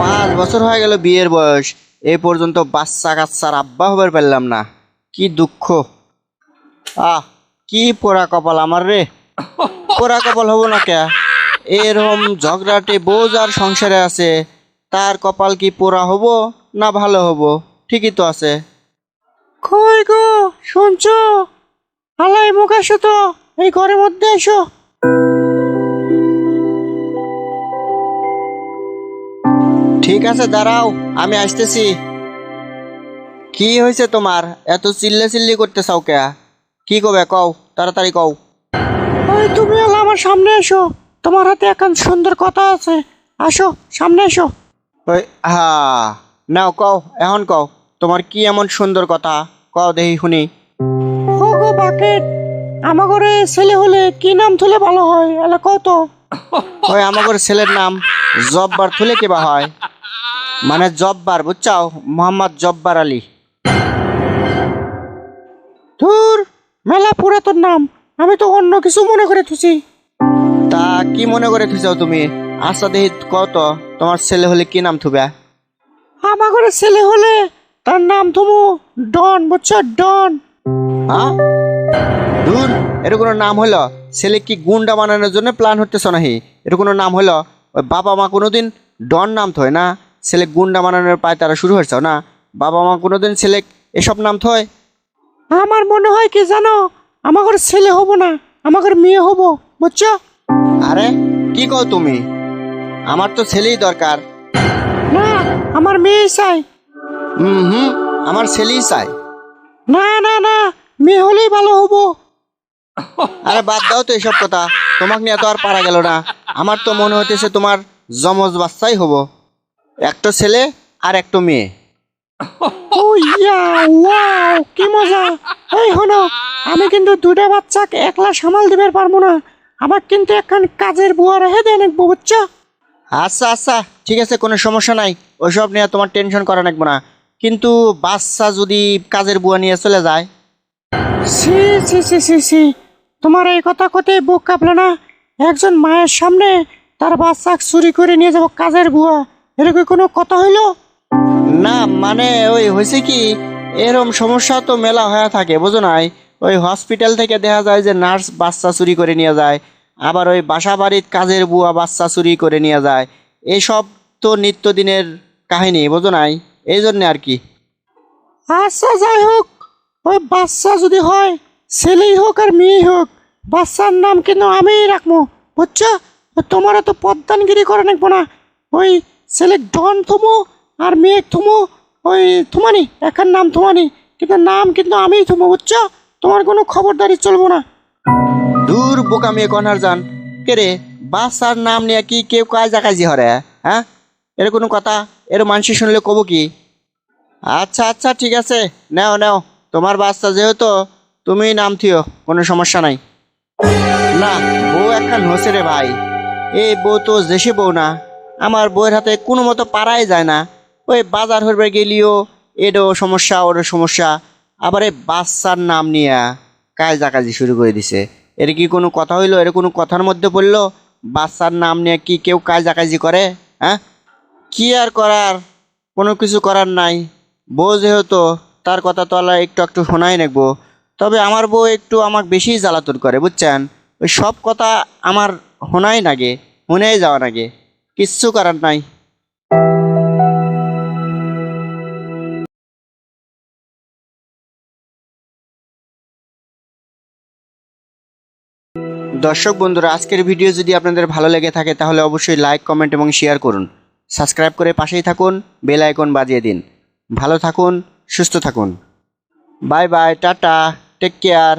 পাঁচ বছর হয়ে গেল বিয়ের বয়স। এই পর্যন্ত বাচ্চা কাচ্চার আব্বা হবার পারলাম না। কি দুঃখ। আহ, কি পোড়া কপাল আমার রে। পোড়া কপাল হব না কে? এরকম ঝগড়াটে বউ যার সংসারে আছে। তার কপাল কি পোড়া হব না ভালো হব? ঠিকই তো আছে। কই গো, শুনছো? আলাই মুখ আসো তো, এই ঘরের মধ্যে এসো। ঠিক আছে দাঁড়াও আমি আসতেছি। কি হয়েছে তোমার? এত চিল্লে চিল্লি করতে চাও কে? কি কবে কও তাড়াতাড়ি কও। ওই তুমি আমার সামনে এসো। তোমার হাতে এখন সুন্দর কথা আছে। আসো সামনে এসো। ওই হা নাও কও এখন কও তোমার কি এমন সুন্দর কথা? কও দেখি শুনি। ও গো বাকেট আমাগরে ছেলে হলে কি নাম তুলে ভালো হয়? এলা কও তো। ওই আমাগর ছেলের নাম জব্বার তুলে কিবা হয়? মানে জব্বার বুঝছাও? মোহাম্মদ জব্বার আলী। ধুর মেলা পুরাতন নাম। আমি তো অন্য কিছু মনে করে থুছি। তা কি মনে করে থুচাও তুমি? আচ্ছা দেখি কত তোমার ছেলে হলে কি নাম থুবে? আমার ঘরে ছেলে হলে তার নাম থুমু ডন বুঝছ? ডন। হ্যাঁ দূর এর কোনো নাম হলো ছেলে কি গুন্ডা বানানোর জন্য প্ল্যান হতেছ নাহি? এর কোনো নাম হলো ওই বাবা মা কোনোদিন ডন নাম থয় না? ছেলে গুন্ডা বানানোর পায় তারা শুরু হয়েছে না? বাবা মা কোনোদিন ছেলে এসব নাম থয় আমার মনে হয় কি জানো? আমার ছেলে হব না আমার মেয়ে হব বুঝছ? আরে কি কও তুমি? আমার তো ছেলেই দরকার। না আমার মেয়ে চাই। হুম হুম আমার ছেলেই চাই। না না না মেয়ে হলেই ভালো হব। আরে বাদ দাও তো এসব কথা তোমাকে নিয়ে তো আর পারা গেল না। আমার তো মনে হতেছে তোমার জমজ বাচ্চাই হব। একটা ছেলে আর একটা মেয়ে। ও ইয়া ওয়াও কি মজা। এই হলো আমি কিন্তু দুটা বাচ্চাকে একলা সামাল দিতে পারব না। আমার কিন্তু এখন কাজের বুয়া রেখে দেন এক আচ্ছা আচ্ছা ঠিক আছে কোনো সমস্যা নাই। ওইসব নিয়ে তোমার টেনশন করা লাগবে না। কিন্তু বাচ্চা যদি কাজের বুয়া নিয়ে চলে যায়? সি সি সি সি সি তোমার এই কথা কোথায় বুক কাঁপলো না? একজন মায়ের সামনে তার বাচ্চা চুরি করে নিয়ে যাব কাজের বুয়া। এরকম কোনো কথা হইল? না মানে ওই হয়েছে কি এরম সমস্যা তো মেলা হয়ে থাকে বুঝো নাই? ওই হসপিটাল থেকে দেখা যায় যে নার্স বাচ্চা চুরি করে নিয়ে যায় আবার ওই বাসা বাড়ির কাজের বুয়া বাচ্চা চুরি করে নিয়ে যায়। এসব তো নিত্যদিনের কাহিনী বোঝো নাই? এই জন্যে আর কি। আচ্ছা যাই হোক ওই বাচ্চা যদি হয় ছেলেই হোক আর মেয়েই হোক বাচ্চার নাম কিন্তু আমিই রাখব বুঝছ? তোমার তো পদ্মানগিরি করে রাখব না। ওই ছেলে ডন থুমু আর মেয়ে থুমু, ওই থুমানি, একার নাম থুমানি, কিন্তু নাম কিন্তু আমিই থুমু, বুঝছ? তোমার কোনো খবরদারি চলবো না। দূর বোকা মেয়ে কনার যান কে রে, বাচ্চার নাম নিয়ে কি কেউ কাজ কাজি হরে হ্যাঁ? এর কোনো কথা? এর মানুষ শুনলে কব কি? আচ্ছা আচ্ছা ঠিক আছে। নাও নাও। তোমার বাচ্চা যেহেতু তুমি নাম থিও, কোনো সমস্যা নাই। না, বউ একখান হসে রে ভাই। এই বউ তো দেশে বউ না। আমার বউয়ের হাতে কোনো মতো পারাই যায় না। ওই বাজার হরবে গেলিও এরও সমস্যা ওরও সমস্যা। আবার এই বাচ্চার নাম নিয়ে কাজা কাজি শুরু করে দিছে। এর কি কোনো কথা হইল? এর কোনো কথার মধ্যে পড়ল? বাচ্চার নাম নিয়ে কি কেউ কাজা কাজি করে? হ্যাঁ? কি আর করার? কোনো কিছু করার নাই। বউ যেহেতু, তার কথা তো আল্লাহ একটু একটু শোনাই নেব। তবে আমার বউ একটু আমাকে বেশি জ্বালাতন করে, বুঝছেন? ওই সব কথা আমার শোনাই নাগে, শুনেই যাওয়া নাগে। কিচ্ছু করার নাই। দর্শক বন্ধুরা, আজকের ভিডিও যদি আপনাদের ভালো লেগে থাকে, তাহলে অবশ্যই লাইক কমেন্ট এবং শেয়ার করুন। সাবস্ক্রাইব করে পাশেই থাকুন বেল আইকন বাজিয়ে দিন। ভালো থাকুন, সুস্থ থাকুন। Bye bye tata take care